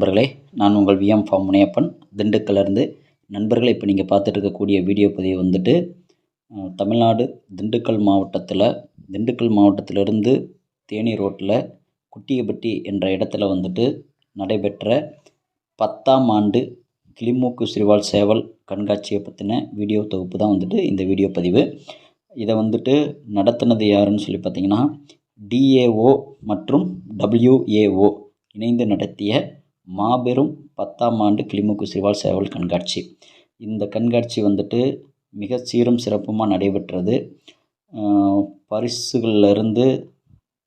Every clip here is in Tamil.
நண்பர்களே நான் உங்கள் விஎம் ஃபார்ம் முனையப்பன். திண்டுக்கல்லேருந்து நண்பர்களை இப்போ நீங்கள் பார்த்துட்டு இருக்கக்கூடிய வீடியோ பதிவு வந்துட்டு தமிழ்நாடு திண்டுக்கல் மாவட்டத்தில் திண்டுக்கல் மாவட்டத்திலிருந்து தேனி ரோட்டில் குட்டியபட்டி என்ற இடத்துல வந்துட்டு நடைபெற்ற பத்தாம் ஆண்டு கிளிமூக்கு சிறுவாள் சேவல் கண்காட்சியை பற்றின வீடியோ தொகுப்பு தான் வந்துட்டு இந்த வீடியோ பதிவு. இதை வந்துட்டு நடத்தினது யாருன்னு சொல்லி பார்த்தீங்கன்னா டிஏஓ மற்றும் டபிள்யூஏஓ இணைந்து நடத்திய மாபெரும் பத்தாம் ஆண்டு கிளிமூக்கு சிவால் சேவல் கண்காட்சி. இந்த கண்காட்சி வந்துட்டு மிக சீரும் சிறப்புமாக நடைபெற்றது. பரிசுகளில் இருந்து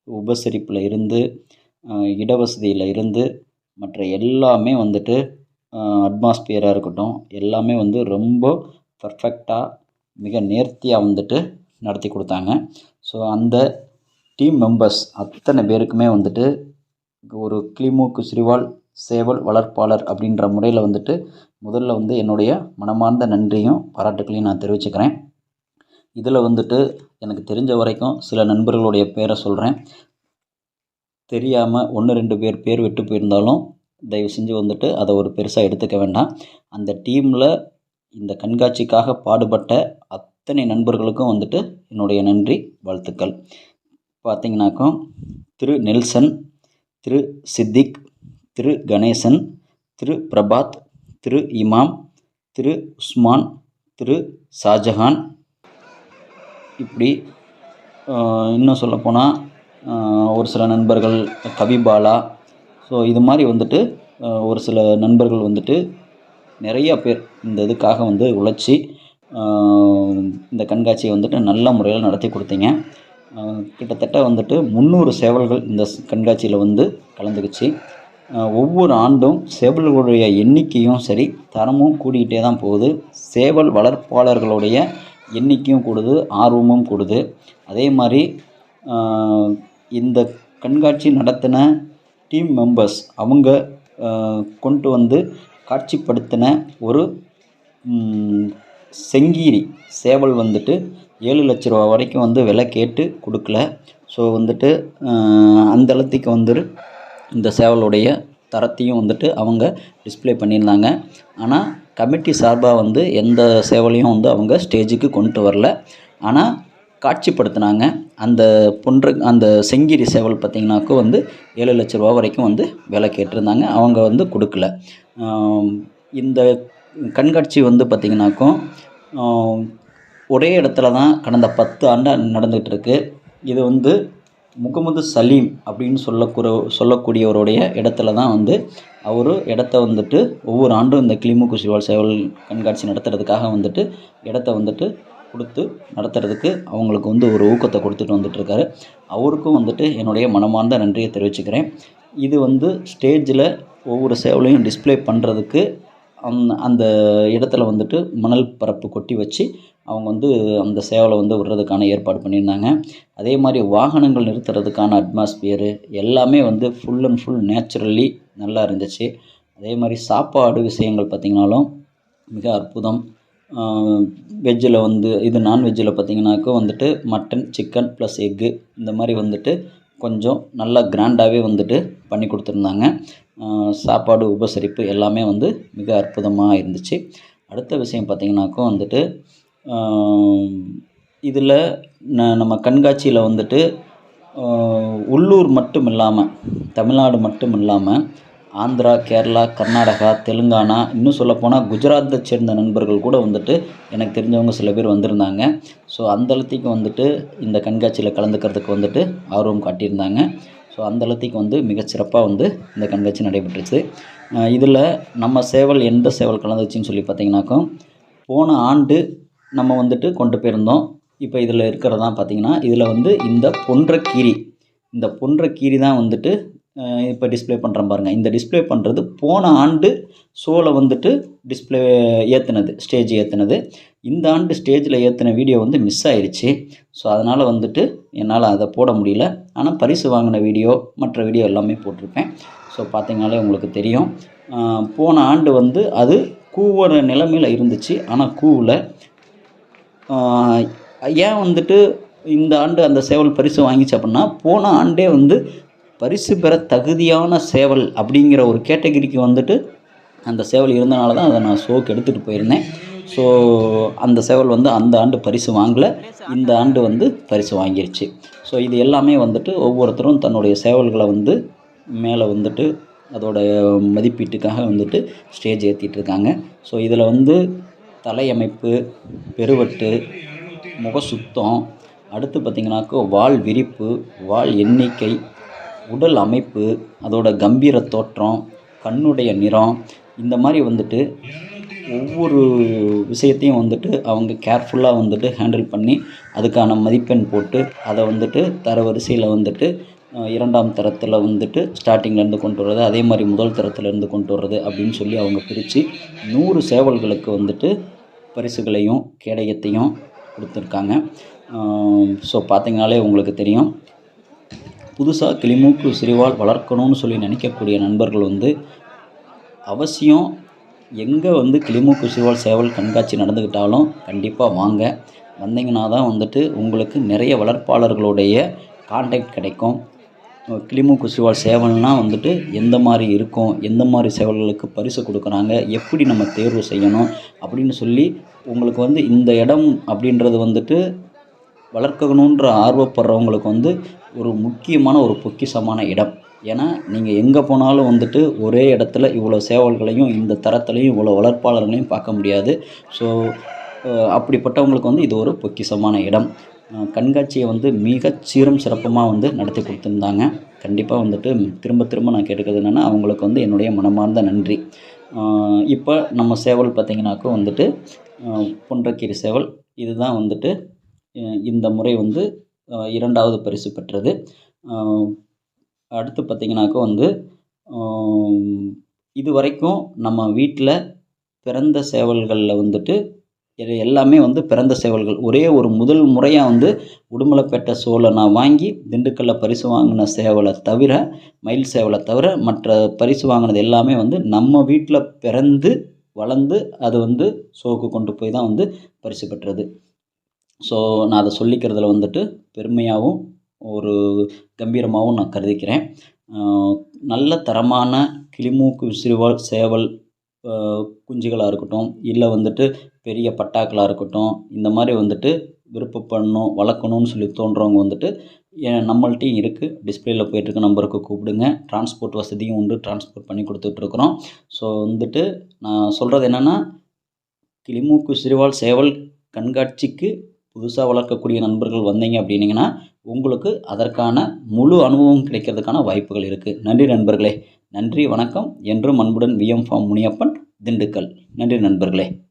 உபசரிப்பில் இருந்து இடவசதியில் இருந்து மற்ற எல்லாமே வந்துட்டு அட்மாஸ்பியராக இருக்கட்டும் எல்லாமே வந்து ரொம்ப பர்ஃபெக்டாக மிக நேர்த்தியாக வந்துட்டு நடத்தி கொடுத்தாங்க. ஸோ அந்த டீம் மெம்பர்ஸ் அத்தனை பேருக்குமே வந்துட்டு ஒரு கிளிமூக்கு சிறிவால் சேவல் வளர்ப்பாளர் அப்படின்ற முறையில் வந்துட்டு முதல்ல வந்து என்னுடைய மனமார்ந்த நன்றியும் பாராட்டுக்களையும் நான் தெரிவிச்சுக்கிறேன். இதில் வந்துட்டு எனக்கு தெரிஞ்ச வரைக்கும் சில நண்பர்களுடைய பேரை சொல்கிறேன் தெரியாமல் ஒன்று ரெண்டு பேர் பேர் விட்டு போயிருந்தாலும் தயவு செஞ்சு வந்துட்டு அதை ஒரு பெருசாக எடுத்துக்க வேண்டாம். அந்த டீமில் இந்த கண்காட்சிக்காக பாடுபட்ட அத்தனை நண்பர்களுக்கும் வந்துட்டு என்னுடைய நன்றி வாழ்த்துக்கள். பார்த்தீங்கன்னாக்கும் திரு நெல்சன் திரு சித்திக் திரு கணேசன் திரு பிரபாத் திரு இமாம் திரு உஸ்மான் திரு ஷாஜஹான். இப்படி இன்னும் சொல்லப்போனால் ஒரு சில நண்பர்கள் கவிபாலா ஸோ இது மாதிரி வந்துட்டு ஒரு சில நண்பர்கள் வந்துட்டு நிறைய பேர் இந்த இதுக்காக வந்து உழைச்சி இந்த கண்காட்சியை வந்துட்டு நல்ல முறையில் நடத்தி கொடுத்தீங்க. கிட்டத்தட்ட வந்துட்டு முந்நூறு சேவல்கள் இந்த கண்காட்சியில் வந்து கலந்துக்குச்சு. ஒவ்வொரு ஆண்டும் சேவல்களுடைய எண்ணிக்கையும் சரி தரமும் கூடிக்கிட்டே தான் போகுது. சேவல் வளர்ப்பாளர்களுடைய எண்ணிக்கையும் கூடுது ஆர்வமும் கூடுது. அதே மாதிரி இந்த கண்காட்சி நடத்தின டீம் மெம்பர்ஸ் அவங்க கொண்டு வந்து காட்சிப்படுத்தின ஒரு செங்கீரி சேவல் வந்துட்டு ஏழு லட்ச ரூபா வரைக்கும் வந்து விலை கேட்டு கொடுக்கல. ஸோ வந்துட்டு அந்த அளத்துக்கு வந்துட்டு இந்த சேவலுடைய தரத்தையும் வந்துட்டு அவங்க டிஸ்ப்ளே பண்ணியிருந்தாங்க. ஆனால் கமிட்டி சார்பாக வந்து எந்த சேவலையும் வந்து அவங்க ஸ்டேஜுக்கு கொண்டு வரல. ஆனால் காட்சிப்படுத்தினாங்க. அந்த பொன்று அந்த செங்கிரி சேவல் பார்த்திங்கனாக்கோ வந்து ஏழு லட்ச ரூபா வரைக்கும் வந்து விலை கேட்டிருந்தாங்க. அவங்க வந்து கொடுக்கல. இந்த கண்காட்சி வந்து பார்த்திங்கனாக்கும் ஒரே இடத்துல தான் கடந்த பத்து ஆண்டாக நடந்துகிட்ருக்கு இது வந்து முகமது சலீம் அப்படின்னு சொல்லக்கூற சொல்லக்கூடியவருடைய இடத்துல தான் வந்து அவர் இடத்த வந்துட்டு ஒவ்வொரு ஆண்டும் இந்த கிளிமுக்கு சிவால் சேவல் கண்காட்சி நடத்துறதுக்காக வந்துட்டு இடத்த வந்துட்டு கொடுத்து நடத்துறதுக்கு அவங்களுக்கு வந்து ஒரு ஊக்கத்தை கொடுத்துட்டு வந்துட்டுருக்காரு. அவருக்கும் வந்துட்டு என்னுடைய மனமார்ந்த நன்றியை தெரிவிச்சுக்கிறேன். இது வந்து ஸ்டேஜில் ஒவ்வொரு சேவலையும் டிஸ்ப்ளே பண்ணுறதுக்கு அந் அந்த இடத்துல வந்துட்டு மணல் பரப்பு கொட்டி வச்சு அவங்க வந்து அந்த சேவலை வந்து விடுறதுக்கான ஏற்பாடு பண்ணியிருந்தாங்க. அதே மாதிரி வாகனங்கள் நிறுத்துறதுக்கான அட்மாஸ்பியரு எல்லாமே வந்து ஃபுல் அண்ட் ஃபுல் நேச்சுரலி நல்லா இருந்துச்சு. அதே மாதிரி சாப்பாடு விஷயங்கள் பார்த்திங்கனாலும் மிக அற்புதம். வெஜ்ஜில் வந்து இது நான்வெஜ்ஜில் பார்த்தீங்கன்னாக்கா வந்துட்டு மட்டன் சிக்கன் ப்ளஸ் எக்கு இந்த மாதிரி வந்துட்டு கொஞ்சம் நல்லா கிராண்டாகவே வந்துட்டு பண்ணி கொடுத்துருந்தாங்க. சாப்பாடு உபசரிப்பு எல்லாமே வந்து மிக அற்புதமாக இருந்துச்சு. அடுத்த விஷயம் பார்த்திங்கனாக்கா வந்துட்டு இதில் ந நம்ம கண்காட்சியில் வந்துட்டு உள்ளூர் மட்டும் இல்லாமல் தமிழ்நாடு மட்டும் இல்லாமல் ஆந்திரா கேரளா கர்நாடகா தெலுங்கானா இன்னும் சொல்லப்போனால் குஜராத்தை சேர்ந்த நண்பர்கள் கூட வந்துட்டு எனக்கு தெரிஞ்சவங்க சில பேர் வந்திருந்தாங்க. ஸோ அந்த அளத்துக்கு வந்துட்டு இந்த கண்காட்சியில் கலந்துக்கிறதுக்கு வந்துட்டு ஆர்வம் காட்டியிருந்தாங்க. ஸோ அந்த அளத்துக்கு வந்து மிகச்சிறப்பாக வந்து இந்த கண்காட்சி நடைபெற்றுச்சு. இதில் நம்ம சேவல் எந்த சேவல் கலந்துச்சுன்னு சொல்லி பார்த்தீங்கன்னாக்கா போன ஆண்டு நம்ம வந்துட்டு கொண்டு போயிருந்தோம். இப்போ இதில் இருக்கிறதான் பார்த்தீங்கன்னா இதில் வந்து இந்த பொன்ற கீரி. இந்த பொன்ற கீரி தான் வந்துட்டு இப்போ டிஸ்பிளே பண்ணுறேன் பாருங்கள் இந்த டிஸ்ப்ளே பண்ணுறது போன ஆண்டு ஷோவில் வந்துட்டு டிஸ்பிளே ஏற்றுனது ஸ்டேஜ் ஏற்றுனது இந்த ஆண்டு ஸ்டேஜில் ஏற்றின வீடியோ வந்து மிஸ் ஆயிடுச்சு ஸோ அதனால் வந்துட்டு என்னால் அதை போட முடியல. ஆனால் பரிசு வாங்கின வீடியோ மற்ற வீடியோ எல்லாமே போட்டிருப்பேன். ஸோ பார்த்தீங்கனாலே உங்களுக்கு தெரியும். போன ஆண்டு வந்து அது கூவுற நிலைமையில் இருந்துச்சு. ஆனால் கூவில். ஏன் வந்துட்டு இந்த ஆண்டு அந்த சேவல் பரிசு வாங்கிச்சு அப்படின்னா போன ஆண்டே வந்து பரிசு பெற தகுதியான சேவல் அப்படிங்கிற ஒரு கேட்டகிரிக்கு வந்துட்டு அந்த சேவல் இருந்தனால தான் அதை நான் ஷோக்கு எடுத்துகிட்டு போயிருந்தேன். ஸோ அந்த சேவல் வந்து அந்த ஆண்டு பரிசு வாங்கலை. இந்த ஆண்டு வந்து பரிசு வாங்கிருச்சு. ஸோ இது எல்லாமே வந்துட்டு ஒவ்வொருத்தரும் தன்னுடைய சேவல்களை வந்து மேலே வந்துட்டு அதோட மதிப்பீட்டுக்காக வந்துட்டு ஸ்டேஜ் ஏற்றிட்டு இருக்காங்க. ஸோ இதில் வந்து தலையமைப்பு பெருவெட்டு முக சுத்தம் அடுத்து பார்த்திங்கனாக்கா வால் விரிப்பு வால் எண்ணிக்கை உடல் அமைப்பு அதோட கம்பீர தோற்றம் கண்ணுடைய நிறம் இந்த மாதிரி வந்துட்டு ஒவ்வொரு விஷயத்தையும் வந்துட்டு அவங்க கேர்ஃபுல்லாக வந்துட்டு ஹேண்டில் பண்ணி அதுக்கான மதிப்பெண் போட்டு அதை வந்துட்டு தரவரிசையில் வந்துட்டு இரண்டாம் தரத்தில் வந்துட்டு ஸ்டார்டிங்லேருந்து கொண்டு வர்றது அதே மாதிரி முதல் தரத்துலேருந்து கொண்டு வர்றது அப்படின்னு சொல்லி அவங்க பிரித்து நூறு சேவல்களுக்கு வந்துட்டு பரிசுகளையும் கேடயத்தையும் கொடுத்துருக்காங்க. ஸோ பார்த்தீங்கனாலே உங்களுக்கு தெரியும். புதுசாக கிளிமூக்கு சிறிவால் வளர்க்கணும்னு சொல்லி நினைக்கக்கூடிய நண்பர்கள் வந்து அவசியம் எங்கே வந்து கிளிமூக்கு சிறுவால் சேவல் கண்காட்சி நடந்துக்கிட்டாலும் கண்டிப்பாக வாங்க. வந்தீங்கன்னா தான் வந்துட்டு உங்களுக்கு நிறைய வளர்ப்பாளர்களுடைய கான்டாக்ட் கிடைக்கும். கிளிமு கிளிமூக்கு சிறுவால் சேவல்னால் வந்துட்டு எந்த மாதிரி இருக்கும் எந்த மாதிரி சேவல்களுக்கு பரிசு கொடுக்குறாங்க எப்படி நம்ம தேர்வு செய்யணும் அப்படின்னு சொல்லி உங்களுக்கு வந்து இந்த இடம் அப்படின்றது வந்துட்டு வளர்க்கணுன்ற ஆர்வப்படுறவங்களுக்கு வந்து ஒரு முக்கியமான ஒரு பொக்கிஷமான இடம். ஏன்னா நீங்கள் எங்கே போனாலும் வந்துட்டு ஒரே இடத்துல இவ்வளோ சேவல்களையும் இந்த தரத்துலையும் இவ்வளோ வளர்ப்பாளர்களையும் பார்க்க முடியாது. ஸோ அப்படிப்பட்டவங்களுக்கு வந்து இது ஒரு பொக்கிஷமான இடம். கண்காட்சியை வந்து மிகச் சீரும் சிறப்புமாக வந்து நடத்தி கொடுத்துருந்தாங்க. கண்டிப்பாக வந்துட்டு திரும்ப திரும்ப நான் கேட்டுக்கிறது என்னென்னா அவங்களுக்கு வந்து என்னுடைய மனமார்ந்த நன்றி. இப்போ நம்ம சேவல் பார்த்திங்கனாக்கும் வந்துட்டு அஹ் பொன்றக்கீரி சேவல். இதுதான் வந்துட்டு இந்த முறை வந்து இரண்டாவது பரிசு பெற்றது. அடுத்து பார்த்திங்கனாக்கா வந்து இது வரைக்கும் நம்ம வீட்டில் பிறந்த சேவல்களில் வந்துட்டு இது எல்லாமே வந்து பிறந்த சேவல்கள். ஒரே ஒரு முதல் முறையாக வந்து உடுமலைப்பேட்டை சோலை நான் வாங்கி திண்டுக்கல்ல பரிசு வாங்கின சேவலை தவிர மயில் சேவலை தவிர மற்ற பரிசு வாங்கினது எல்லாமே வந்து நம்ம வீட்டில் பிறந்து வளர்ந்து அது வந்து ஷோக்கு கொண்டு போய் தான் வந்து பரிசு பெற்றது. ஸோ நான் அதை சொல்லிக்கிறதுல வந்துட்டு பெருமையாகவும் ஒரு கம்பீரமாகவும் நான் கருதிக்கிறேன். நல்ல தரமான கிளிமூக்கு விசிறுவால் சேவல் குஞ்சுகளாக இருக்கட்டும் இல்லை வந்துட்டு பெரிய பட்டாக்களாக இருக்கட்டும் இந்த மாதிரி வந்துட்டு விருப்பப்படணும் வளர்க்கணும்னு சொல்லி தோன்றவங்க வந்துட்டு ஏன் நம்மள்ட்டையும் இருக்குது டிஸ்பிளேயில் போயிட்டுருக்க நம்பருக்கு கூப்பிடுங்க. டிரான்ஸ்போர்ட் வசதியும் உண்டு. டிரான்ஸ்போர்ட் பண்ணி கொடுத்துட்ருக்குறோம். ஸோ வந்துட்டு நான் சொல்கிறது என்னென்னா கிளிமூக்கு சிறுவால் சேவல் கண்காட்சிக்கு புதுசாக வளர்க்கக்கூடிய நண்பர்கள் வந்தீங்க அப்படின்னிங்கன்னா உங்களுக்கு அதற்கான முழு அனுபவம் கிடைக்கிறதுக்கான வாய்ப்புகள் இருக்குது நன்றி நண்பர்களே. நன்றி வணக்கம். என்றும் அன்புடன் விஎம் ஃபார்ம் முனியப்பன் திண்டுக்கல். நன்றி நண்பர்களே.